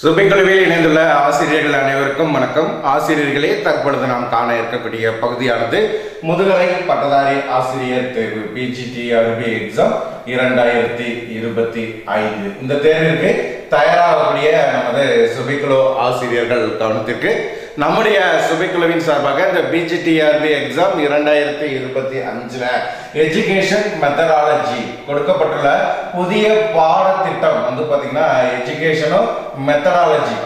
சுபைக்குழுவில் இணைந்துள்ள ஆசிரியர்கள் அனைவருக்கும் வணக்கம். ஆசிரியர்களே தற்பொழுது நாம் காண இருக்கக்கூடிய பகுதியானது முதுகலை பட்டதாரி ஆசிரியர் தேர்வு பிஜிடிஆர்பி எக்ஸாம் இரண்டாயிரத்தி இருபத்தி ஐந்து. இந்த தேர்விற்கு தயாராகக்கூடிய நமது சுபைக்குழு ஆசிரியர்கள் கவனத்திற்கு நம்முடைய சுபைக்குழுவின் சார்பாக இந்த பிஜிடிஆர்பி எக்ஸாம் இரண்டாயிரத்தி இருபத்தி அஞ்சுல எஜுகேஷன் மெத்தடாலஜி கொடுக்கப்பட்டுள்ள புதிய பாடத்திட்டம் வந்து பாத்தீங்கன்னா எஜுகேஷனும் மெத்தடாலஜி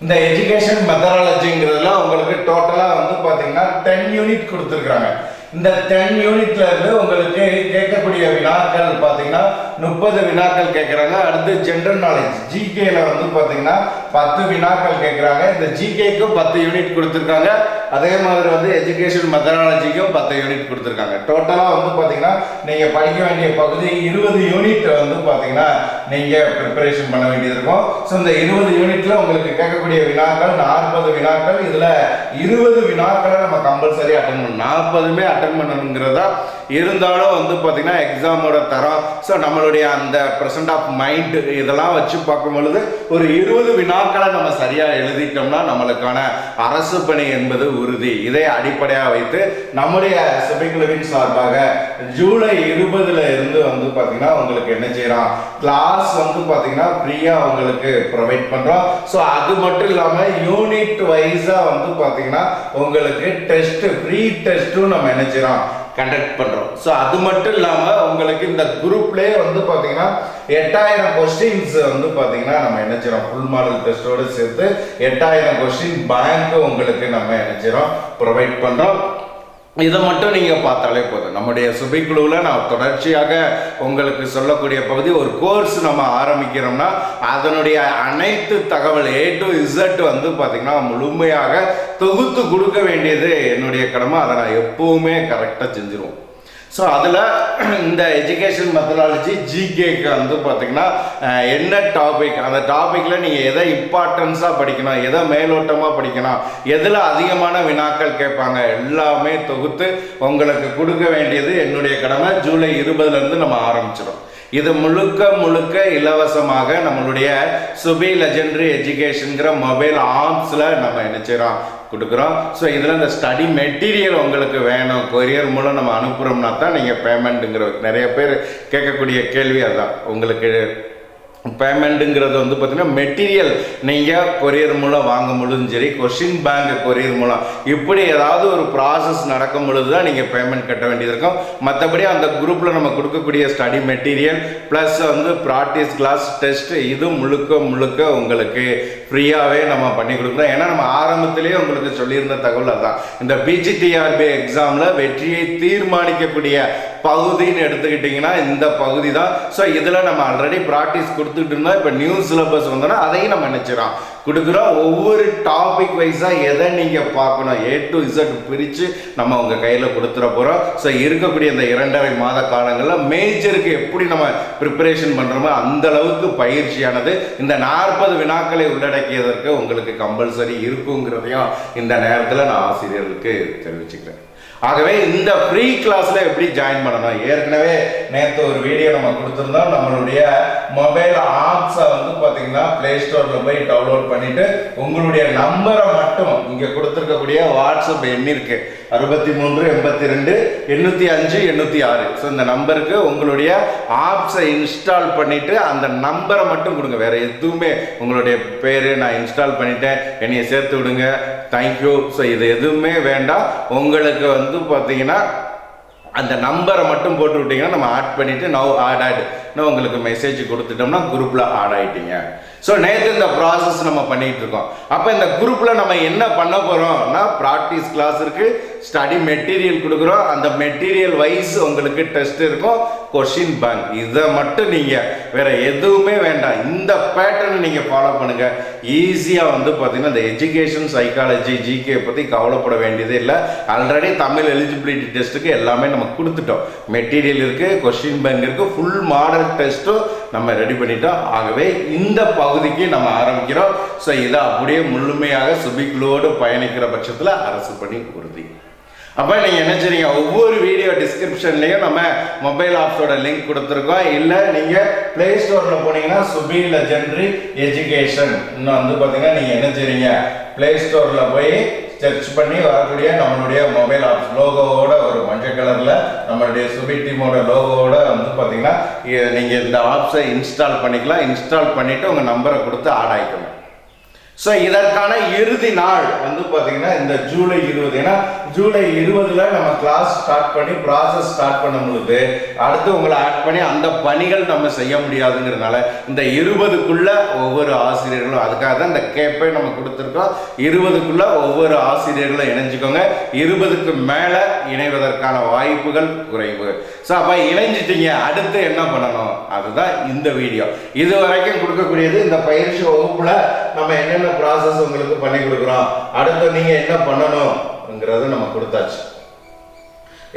இந்த எஜுகேஷன் மெத்தடாலஜிங்கிறதுல உங்களுக்கு டோட்டலா வந்து பாத்தீங்கன்னா டென் யூனிட் கொடுத்துருக்காங்க இந்த டென் யூனிட்ல இருந்து உங்களுக்கு கேட்கக்கூடிய வினாக்கள் பார்த்தீங்கன்னா முப்பது வினாக்கள் கேட்குறாங்க. அடுத்து ஜென்ரல் நாலேஜ் ஜிகேல வந்து பார்த்தீங்கன்னா பத்து வினாக்கள் கேட்குறாங்க. இந்த ஜிகேக்கும் பத்து யூனிட் கொடுத்துருக்காங்க. அதே மாதிரி வந்து எஜுகேஷன் மெத்தடாலஜிக்கும் பத்து யூனிட் கொடுத்துருக்காங்க. டோட்டலாக வந்து பார்த்தீங்கன்னா நீங்கள் படிக்க வேண்டிய பகுதி இருபது யூனிட் வந்து பார்த்தீங்கன்னா நீங்கள் ப்ரிப்பரேஷன் பண்ண வேண்டியது இருக்கும் ஸோ இந்த இருபது யூனிட்ல உங்களுக்கு கேட்கக்கூடிய வினாக்கள் நாற்பது வினாக்கள் இதில் இருபது வினாக்களை நம்ம கம்பல்சரி அட்டன் பண்ணணும். நாற்பதுமே அட்டன் பண்ணணுங்கிறதா இருந்தாலும் வந்து பார்த்தீங்கன்னா எக்ஸாமோட தரம் ஸோ நம்மளுடைய அந்த ப்ரெசன்ட் ஆஃப் மைண்டு இதெல்லாம் வச்சு பார்க்கும் பொழுது ஒரு இருபது வினாக்களை நம்ம சரியாக எழுதிட்டோம்னா நம்மளுக்கான அரசு பணி என்பது உறுதி. இதை அடிப்படையாக வைத்து நம்முடைய சபைக்குழுவின் சார்பாக ஜூலை இருபதுல இருந்து வந்து பார்த்தீங்கன்னா உங்களுக்கு என்ன செய்யறோம் கிளாஸ் வந்து பார்த்தீங்கன்னா ஃப்ரீயாக உங்களுக்கு ப்ரொவைட் பண்ணுறோம் ஸோ அது மட்டும் இல்லாமல் யூனிட் வைஸாக வந்து பார்த்தீங்கன்னா உங்களுக்கு டெஸ்ட்டு ஃப்ரீ டெஸ்ட்டும் நம்ம என்ன கண்டக்ட் பண்ணுறோம் ஸோ அது மட்டும் இல்லாமல் உங்களுக்கு இந்த குரூப்லேயே வந்து பார்த்தீங்கன்னா எட்டாயிரம் கொஸ்டின்ஸ் வந்து பார்த்தீங்கன்னா நம்ம என்ன ஃபுல் மாடல் டெஸ்ட்டோடு சேர்த்து எட்டாயிரம் கொஸ்டின் பேங்க்கு உங்களுக்கு நம்ம நினைச்சிரோம் ப்ரொவைட் பண்ணுறோம் இதை மட்டும் நீங்கள் பார்த்தாலே போதும். நம்முடைய சுபைக்குழுவில் நான் தொடர்ச்சியாக உங்களுக்கு சொல்லக்கூடிய பகுதி ஒரு கோர்ஸ் நம்ம ஆரம்பிக்கிறோம்னா அதனுடைய அனைத்து தகவல் ஏ டு இசட் வந்து பார்த்திங்கன்னா முழுமையாக தொகுத்து கொடுக்க வேண்டியது என்னுடைய கடமை. அதை நான் எப்பவுமே கரெக்டாக செஞ்சிருவோம். ஸோ அதில் இந்த எஜுகேஷன் மெத்தடாலஜி ஜிகேக்கு வந்து பார்த்திங்கன்னா என்ன டாபிக் அந்த டாப்பிக்கில் நீங்கள் எதை இம்பார்ட்டன்ஸாக படிக்கணும் எதை மேலோட்டமாக படிக்கணும் எதில் அதிகமான வினாக்கள் கேட்பாங்க எல்லாமே தொகுத்து உங்களுக்கு கொடுக்க வேண்டியது என்னுடைய கடமை. ஜூலை இருபதுலேருந்து நம்ம ஆரம்பிச்சிடும் இது முழுக்க முழுக்க இலவசமாக நம்மளுடைய சுபி லெஜெண்டரி எஜுகேஷனுங்கிற மொபைல் ஆப்ஸில் நம்ம என்ன செய்கிறோம் கொடுக்குறோம். ஸோ இதில் இந்த ஸ்டடி மெட்டீரியல் உங்களுக்கு வேணும். கொரியர் மூலம் நம்ம அனுப்புகிறோம்னா தான் நீங்கள் பேமெண்ட்டுங்கிற நிறைய பேர் கேட்கக்கூடிய கேள்வி அதுதான். உங்களுக்கு பேமெண்ட்டுங்கிறது வந்து பார்த்தீங்கன்னா மெட்டீரியல் நீங்கள் கொரியர் மூலம் வாங்க பொழுதும் சரி கொஷின் பேங்க் கொரியர் மூலம் இப்படி ஏதாவது ஒரு ப்ராசஸ் நடக்கும் பொழுது தான் நீங்கள் பேமெண்ட் கட்ட வேண்டியது இருக்கும். மற்றபடி அந்த குரூப்பில் நம்ம கொடுக்கக்கூடிய ஸ்டடி மெட்டீரியல் ப்ளஸ் வந்து ப்ராக்டிஸ் கிளாஸ் டெஸ்ட் இது முழுக்க முழுக்க உங்களுக்கு ஃப்ரீயாகவே நம்ம பண்ணி கொடுக்குறோம். ஏன்னா நம்ம ஆரம்பத்திலேயே உங்களுக்கு சொல்லியிருந்த தகவல் அதான் இந்த பிஜிடிஆர்பி எக்ஸாமில் வெற்றியை தீர்மானிக்கக்கூடிய பகுதின்னு எடுத்துக்கிட்டிங்கன்னா இந்த பகுதி தான் ஸோ இதில் நம்ம ஆல்ரெடி ப்ராக்டிஸ் கொடுத்துட்டு இருந்தோம். இப்போ நியூ சிலபஸ் வந்தோன்னா அதையும் நம்ம நினச்சிடறோம் கொடுக்குறோம். ஒவ்வொரு டாபிக் வைஸாக எதை நீங்கள் பார்க்கணும்? ஏ டு இசட் பிரித்து நம்ம உங்கள் கையில் கொடுத்துட போகிறோம் ஸோ இருக்கக்கூடிய இந்த இரண்டரை மாத காலங்களில் மேஜருக்கு எப்படி நம்ம ப்ரிப்பரேஷன் பண்ணுறோமோ அந்த அளவுக்கு பயிற்சியானது இந்த நாற்பது வினாக்களை உள்ளடக்கியதற்கு உங்களுக்கு கம்பல்சரி இருக்குங்கிறதையும் இந்த நேரத்தில் நான் ஆசிரியர்களுக்கு தெரிவிச்சுக்கிறேன். ஆகவே இந்த ஃப்ரீ கிளாஸ்ல எப்படி ஜாயின் பண்ணணும்? ஏற்கனவே நேற்று ஒரு வீடியோ நம்ம கொடுத்துருந்தோம். நம்மளுடைய மொபைல் ஆப்ஸை வந்து பார்த்தீங்கன்னா ப்ளே ஸ்டோரில் போய் டவுன்லோட் பண்ணிட்டு உங்களுடைய நம்பரை மட்டும் இங்கே கொடுத்துருக்கக்கூடிய வாட்ஸ்அப் எண்ணிற்கு அறுபத்தி மூன்று எண்பத்தி ரெண்டு எண்ணூற்றி அஞ்சு எண்ணூற்றி ஆறு. ஸோ இந்த நம்பருக்கு உங்களுடைய ஆப்ஸை இன்ஸ்டால் பண்ணிவிட்டு அந்த நம்பரை மட்டும் கொடுங்க. வேறு எதுவுமே உங்களுடைய பேர் நான் இன்ஸ்டால் பண்ணிட்டேன். என்னையை சேர்த்து விடுங்க. தேங்க்யூ ஸோ இது எதுவுமே வேண்டாம். உங்களுக்கு வந்து பார்த்தீங்கன்னா அந்த நம்பரை மட்டும் போட்டு விட்டீங்கன்னா நம்ம ஆட் பண்ணிவிட்டு நவ் ஆட் ஆட் இன்னும் உங்களுக்கு மெசேஜ் கொடுத்துட்டோம்னா குரூப்பில் ஆட் ஆகிட்டீங்க ஸோ நேற்று இந்த ப்ராசஸ் நம்ம பண்ணிட்டு இருக்கோம். அப்போ இந்த குரூப்பில் நம்ம என்ன பண்ண போகிறோம்னா ப்ராக்டிஸ் கிளாஸ் இருக்கு ஸ்டடி மெட்டீரியல் கொடுக்குறோம். அந்த மெட்டீரியல் வைஸ் உங்களுக்கு டெஸ்ட் இருக்கும். கொஷின் பேங்க் இதை மட்டும் நீங்கள் வேற எதுவுமே வேண்டாம். இந்த பேட்டர்னை நீங்கள் ஃபாலோ பண்ணுங்கள் ஈஸியாக வந்து பார்த்தீங்கன்னா இந்த எஜுகேஷன் சைக்காலஜி ஜிகே பற்றி கவலைப்பட வேண்டியதே இல்லை. ஆல்ரெடி தமிழ் எலிஜிபிலிட்டி டெஸ்ட்டுக்கு எல்லாமே நம்ம கொடுத்துட்டோம். மெட்டீரியல் இருக்குது கொஷின் பேங்க் இருக்குது ஃபுல் மாடல் டெஸ்ட்டும் நம்ம ரெடி பண்ணிட்டோம் ஆகவே இந்த பகுதிக்கு நம்ம ஆரம்பிக்கிறோம். ஸோ இதை அப்படியே முழுமையாக சுபிக்லோடு பயணிக்கிற பட்சத்தில் அரசு பணி உறுதி. அப்போ நீங்கள் என்ன செய்றீங்க ஒவ்வொரு வீடியோ டிஸ்கிரிப்ஷன்லேயும் நம்ம மொபைல் ஆப்ஸோட லிங்க் கொடுத்துருக்கோம். இல்லை நீங்கள் ப்ளே ஸ்டோரில் போனீங்கன்னா சுபி லெஜெண்டரி எஜுகேஷன் இன்னும் வந்து பார்த்தீங்கன்னா நீங்கள் என்ன செய்றீங்க ப்ளே ஸ்டோரில் போய் சர்ச் பண்ணி வரக்கூடிய நம்மளுடைய மொபைல் ஆப்ஸ் லோகோவோட ஒரு மஞ்சள் கலரில் நம்மளுடைய சுபி டீமோட லோகோவோட வந்து பார்த்தீங்கன்னா நீங்கள் இந்த ஆப்ஸை இன்ஸ்டால் பண்ணிக்கலாம். இன்ஸ்டால் பண்ணிவிட்டு உங்கள் நம்பரை கொடுத்து ஆட் ஆகிக்கணும் ஸோ இதற்கான இறுதி நாள் வந்து பார்த்தீங்கன்னா இந்த ஜூலை இருபது. ஏன்னா ஜூலை இருபதுல நம்ம கிளாஸ் ஸ்டார்ட் பண்ணி ப்ராசஸ் ஸ்டார்ட் பண்ணும் பொழுது அடுத்து உங்களை ஆட் பண்ணி அந்த பணிகள் நம்ம செய்ய முடியாதுங்கிறதுனால இந்த இருபதுக்குள்ள ஒவ்வொரு ஆசிரியர்களும் அதுக்காக தான் இந்த கேப்பை நம்ம கொடுத்துருக்கோம். இருபதுக்குள்ள ஒவ்வொரு ஆசிரியர்களும் இணைஞ்சுக்கோங்க. இருபதுக்கு மேலே இணைவதற்கான வாய்ப்புகள் குறைவு. ஸோ அப்போ இணைஞ்சிட்டீங்க. அடுத்து என்ன பண்ணணும்? அதுதான் இந்த வீடியோ இது வரைக்கும் கொடுக்கக்கூடியது இந்த பயிற்சி வகுப்புல நம்ம என்னென்ன ப்ராசஸ் உங்களுக்கு பண்ணி கொடுக்குறோம்? அடுத்து நீங்க என்ன பண்ணணும்? அப்படிங்கிறத நம்ம கொடுத்தாச்சு.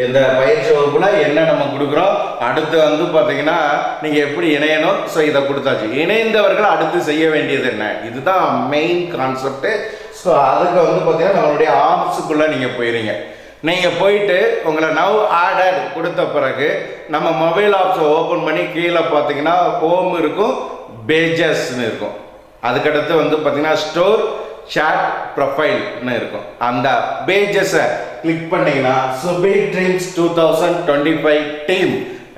இந்த பயிற்சி வகுப்பில் என்ன நம்ம கொடுக்குறோம்? அடுத்து வந்து பார்த்தீங்கன்னா நீங்கள் எப்படி இணையணும்? ஸோ இதை கொடுத்தாச்சு. இணைந்தவர்கள் அடுத்து செய்ய வேண்டியது என்ன? இதுதான் மெயின் கான்செப்ட்டு ஸோ அதுக்கு வந்து பார்த்தீங்கன்னா நம்மளுடைய ஆப்ஸுக்குள்ளே நீங்கள் போயிடுங்க நீங்கள் போயிட்டு உங்களை நவ் ஆர்டர் கொடுத்த பிறகு நம்ம மொபைல் ஆப்ஸை ஓப்பன் பண்ணி கீழே பார்த்தீங்கன்னா ஹோம் இருக்கும் பேஜஸ்னு இருக்கும். அதுக்கடுத்து வந்து பார்த்தீங்கன்னா ஸ்டோர் சேட் ப்ரொஃபைல்னு இருக்கும். அந்த பேஜஸை கிளிக் பண்ணிங்கன்னா Subi dreams two thousand twenty five team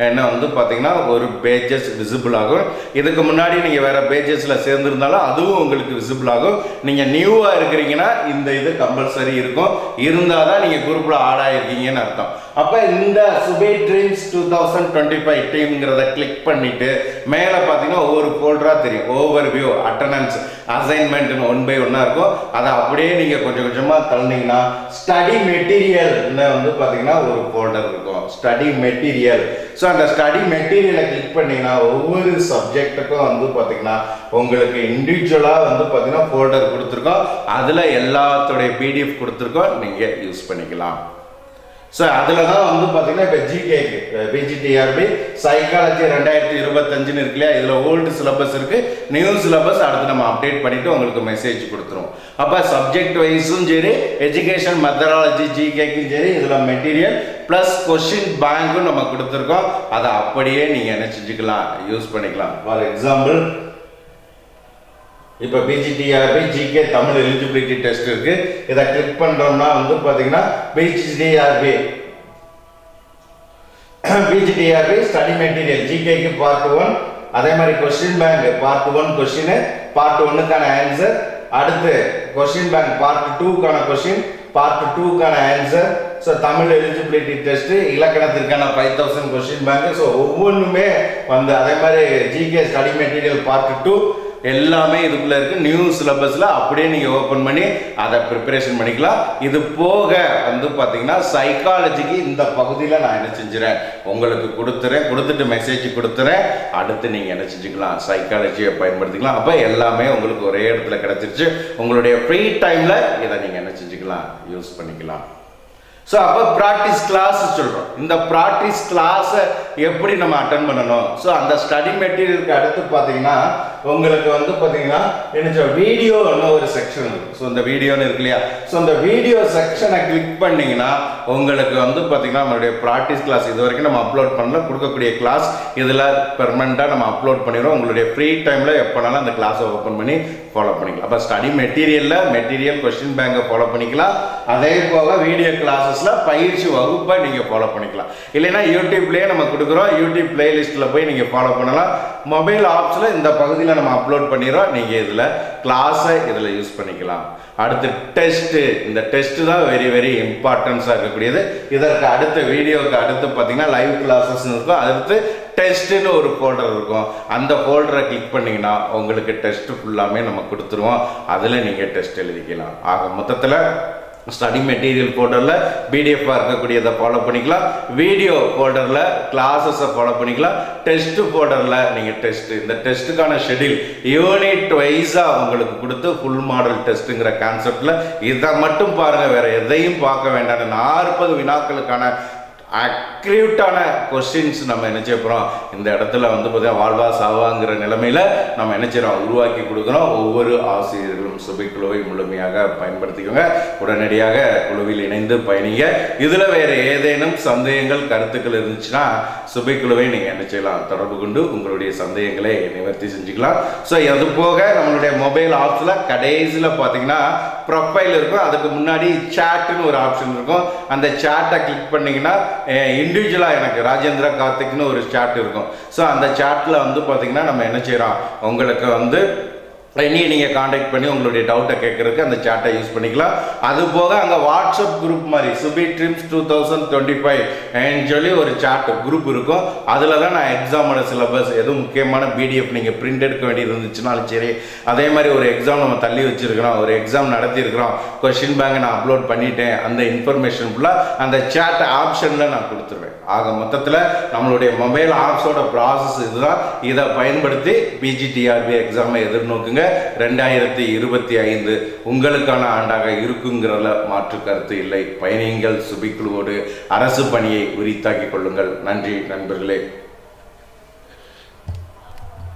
என்ன வந்து பார்த்தீங்கன்னா ஒரு பேஜஸ் விசிபிள் ஆகும். இதுக்கு முன்னாடி நீங்கள் வேறு பேஜஸில் சேர்ந்துருந்தாலும் அதுவும் உங்களுக்கு விசிபிள் ஆகும். நீங்கள் நியூவாக இருக்கிறீங்கன்னா இந்த இது கம்பல்சரி இருக்கும். இருந்தால் தான் நீங்கள் குரூப்பில் ஆட் ஆகிருக்கீங்கன்னு அர்த்தம். அப்போ இந்த Subi dreams two thousand twenty five டீம்ங்கிறத click பண்ணிட்டு மேலே பார்த்தீங்கன்னா ஒவ்வொரு ஃபோல்டராக தெரியும். ஓவர் வியூ அட்டண்டன்ஸ் அசைன்மெண்ட்னு ஒன் பை ஒன்னாக இருக்கும். அதை அப்படியே நீங்கள் கொஞ்சம் கொஞ்சமாக தள்ளினீங்கன்னா ஸ்டடி மெட்டீரியல்னு வந்து பார்த்தீங்கன்னா ஒரு ஃபோல்டர் இருக்கும். ஸ்டடி மெட்டீரியல் ஸோ அந்த ஸ்டடி மெட்டீரியலை கிளிக் பண்ணிங்கன்னா ஒவ்வொரு சப்ஜெக்ட்டுக்கும் வந்து பார்த்தீங்கன்னா உங்களுக்கு இண்டிவிஜுவலாக வந்து பார்த்தீங்கன்னா ஃபோல்டர் கொடுத்துருக்கோம். அதில் எல்லாத்தோடைய பிடிஎஃப் கொடுத்துருக்கோம். நீங்கள் யூஸ் பண்ணிக்கலாம். ஸோ அதில் தான் வந்து பார்த்தீங்கன்னா இப்போ ஜிகேக்கு பிஜிடிஆர்பி சைக்காலஜி ரெண்டாயிரத்தி இருபத்தஞ்சுன்னு இருக்கு இல்லையா? இதில் ஓல்டு சிலபஸ் இருக்குது நியூ சிலபஸ் அடுத்து நம்ம அப்டேட் பண்ணிவிட்டு உங்களுக்கு மெசேஜ் கொடுத்துருவோம் அப்போ சப்ஜெக்ட் வைஸும் சரி எஜுகேஷன் மெத்தடாலஜி ஜிகேக்கும் சரி இதில் மெட்டீரியல் ப்ளஸ் கொஷின் பேங்க்கும் நம்ம கொடுத்துருக்கோம். அதை அப்படியே நீங்கள் என்ன செஞ்சுக்கலாம் யூஸ் பண்ணிக்கலாம். ஃபார் எக்ஸாம்பிள் இப்போ PGTRB GK Tamil eligibility test இருக்கு. இதை கிளிக் பண்ணுறோம்னா வந்து பார்த்தீங்கன்னா பிஜிடிஆர்பி பிஜிடிஆர்பி ஸ்டடி மெட்டீரியல் ஜிகேக்கு பார்ட் ஒன் அதே மாதிரி question bank part one question part ஒன்னுக்கான answer அடுத்து கொஸ்டின் பேங்க் பார்ட் டூக்கான question part டூக்கான answer so Tamil eligibility test இலக்கணத்திற்கான five thousand question bank so ஒவ்வொன்றுமே வந்து அதே மாதிரி GK study material part two எல்லாமே இதுக்குள்ள இருக்கு. நியூ சிலபஸ்ல அப்படியே நீங்க ஓபன் பண்ணி அதை ப்ரிப்பரேஷன் பண்ணிக்கலாம். இது போக வந்து பாத்தீங்கன்னா சைக்காலஜிக்கு இந்த பகுதியில் நான் என்ன செஞ்சுறேன்? உங்களுக்கு கொடுத்துறேன். கொடுத்துட்டு மெசேஜ் கொடுத்துறேன். அடுத்து நீங்க என்ன செஞ்சுக்கலாம்? சைக்காலஜியை பயன்படுத்திக்கலாம். அப்ப எல்லாமே உங்களுக்கு ஒரே இடத்துல கிடைச்சிருச்சு. உங்களுடைய ஃப்ரீ டைம்ல இதை நீங்க என்ன செஞ்சுக்கலாம்? யூஸ் பண்ணிக்கலாம். ஸோ அப்போ ப்ராக்டிஸ் கிளாஸ் சொல்கிறோம் இந்த ப்ராக்டிஸ் கிளாஸை எப்படி நம்ம அட்டன் பண்ணணும்? ஸோ அந்த ஸ்டடி மெட்டீரியலுக்கு அடுத்து பார்த்தீங்கன்னா உங்களுக்கு வந்து பார்த்தீங்கன்னா என்ன வீடியோன்னு ஒரு செக்ஷன் இருக்கு. ஸோ இந்த வீடியோன்னு இருக்கு இல்லையா? ஸோ இந்த வீடியோ செக்ஷனை கிளிக் பண்ணிங்கன்னா உங்களுக்கு வந்து பார்த்தீங்கன்னா நம்மளுடைய ப்ராக்டிஸ் கிளாஸ் இது வரைக்கும் நம்ம அப்லோட் பண்ணல. கொடுக்கக்கூடிய கிளாஸ் இதில் பெர்மனண்ட்டாக நம்ம அப்லோட் பண்ணிடுறோம். உங்களுடைய ஃப்ரீ டைமில் எப்போனாலும் அந்த கிளாஸை ஓப்பன் பண்ணி ஃபாலோ பண்ணிக்கலாம். அப்போ ஸ்டடி மெட்டீரியலில் மெட்டீரியல் கொஸ்டின் பேங்கை ஃபாலோ பண்ணிக்கலாம். அதே போக வீடியோ கிளாஸஸில் பயிற்சி வகுப்பை நீங்கள் ஃபாலோ பண்ணிக்கலாம். இல்லைன்னா யூடியூப்லேயே நம்ம கொடுக்குறோம். யூடியூப் பிளேலிஸ்ட்டில் போய் நீங்கள் ஃபாலோ பண்ணலாம். மொபைல் ஆப்ஸில் இந்த பகுதியில் நம்ம அப்லோட் பண்ணிடுறோம். நீங்கள் இதில் கிளாஸை இதில் யூஸ் பண்ணிக்கலாம். அடுத்து டெஸ்ட்டு இந்த டெஸ்ட்டு தான் வெரி வெரி இம்பார்ட்டன்ஸாக இருக்கக்கூடியது. இதற்கு அடுத்த வீடியோவுக்கு அடுத்து பார்த்தீங்கன்னா லைவ் கிளாஸஸ்னு இருக்கும். அடுத்து டெஸ்ட்டுன்னு ஒரு ஃபோல்டர் இருக்கும். அந்த ஃபோல்டரை கிளிக் பண்ணிங்கன்னா உங்களுக்கு டெஸ்ட்டு ஃபுல்லாமே நம்ம கொடுத்துருவோம். அதில் நீங்கள் டெஸ்ட் எழுதிக்கலாம். ஆக மொத்தத்தில் ஸ்டடி மெட்டீரியல் ஃபோல்டரில் பிடிஎஃபாக இருக்கக்கூடியதை ஃபாலோ பண்ணிக்கலாம். வீடியோ ஃபோல்டரில் கிளாஸஸை ஃபாலோ பண்ணிக்கலாம். டெஸ்ட்டு ஃபோல்டரில் நீங்கள் டெஸ்ட்டு இந்த டெஸ்ட்டுக்கான ஷெடியூல் யூனிட் வைஸாக உங்களுக்கு கொடுத்து ஃபுல் மாடல் டெஸ்ட்டுங்கிற கான்செப்டில் இதை மட்டும் பாருங்கள் வேறு எதையும் பார்க்க வேண்டாம். நாற்பது வினாக்களுக்கான அக்ரியூட்டான கொஸ்டின்ஸ் நம்ம என்ன செய்ய இந்த இடத்துல வந்து பார்த்தீங்கன்னா வாழ்வா சாவாங்கிற நிலைமையில நம்ம என்ன செய்கிறோம் உருவாக்கி கொடுக்குறோம் ஒவ்வொரு ஆசிரியர்களும் சுபைக்குழுவை முழுமையாக பயன்படுத்திக்கோங்க. உடனடியாக குழுவில் இணைந்து பயணிங்க. இதில் வேறு ஏதேனும் சந்தேகங்கள் கருத்துக்கள் இருந்துச்சுன்னா சுபைக்குழுவை நீங்கள் என்ன செய்யலாம்? தொடர்பு கொண்டு உங்களுடைய சந்தேகங்களை நிவர்த்தி செஞ்சுக்கலாம். ஸோ அது போக நம்மளுடைய மொபைல் ஆப்ஸில் கடைசியில் பார்த்தீங்கன்னா ப்ரொஃபைல் இருக்கும். அதுக்கு முன்னாடி சேட்டுன்னு ஒரு ஆப்ஷன் இருக்கும். அந்த சேட்டை கிளிக் பண்ணீங்கன்னா இண்டிவிஜுவலாக எனக்கு ராஜேந்திர கார்த்திக்னு ஒரு சாட் இருக்கும். ஸோ அந்த சாட்டில் வந்து பார்த்திங்கன்னா நம்ம என்ன செய்கிறோம் உங்களுக்கு வந்து என்னையை நீங்கள் காண்டாக்ட் பண்ணி உங்களுடைய டவுட்டை கேட்கறதுக்கு அந்த சாட்டை யூஸ் பண்ணிக்கலாம். அது போக அங்கே வாட்ஸ்அப் குரூப் மாதிரி Subi dreams two thousand twenty five சொல்லி ஒரு சாட் குரூப் இருக்கும். அதில் தான் நான் எக்ஸாமோட சிலபஸ் எதுவும் முக்கியமான பிடிஎஃப் நீங்கள் பிரிண்ட் எடுக்க வேண்டியது இருந்துச்சுனாலும் சரி அதே மாதிரி ஒரு எக்ஸாம் நம்ம தள்ளி வச்சிருக்கிறோம் ஒரு எக்ஸாம் நடத்தியிருக்கிறோம் கொஷின் பேங்கை நான் அப்லோட் பண்ணிட்டேன் அந்த இன்ஃபர்மேஷன் ஃபுல்லாக அந்த சாட் ஆப்ஷனில் நான் கொடுத்துருவேன். ஆக மொத்தத்தில் நம்மளுடைய மொபைல் ஆப்ஸோட ப்ராசஸ் இதுதான். இதை பயன்படுத்தி பிஜிடிஆர்பி எக்ஸாமை எதிர்நோக்குங்க. ரெண்டாயிரத்தி இருபத்தி ஐந்து உங்களுக்கான ஆண்டாக இருக்குங்கிறதுல மாற்று கருத்து இல்லை. பயணியுங்கள் சுபிக்குழுவோடு அரசு பணியை உரித்தாக்கிக் கொள்ளுங்கள். நன்றி நண்பர்களே.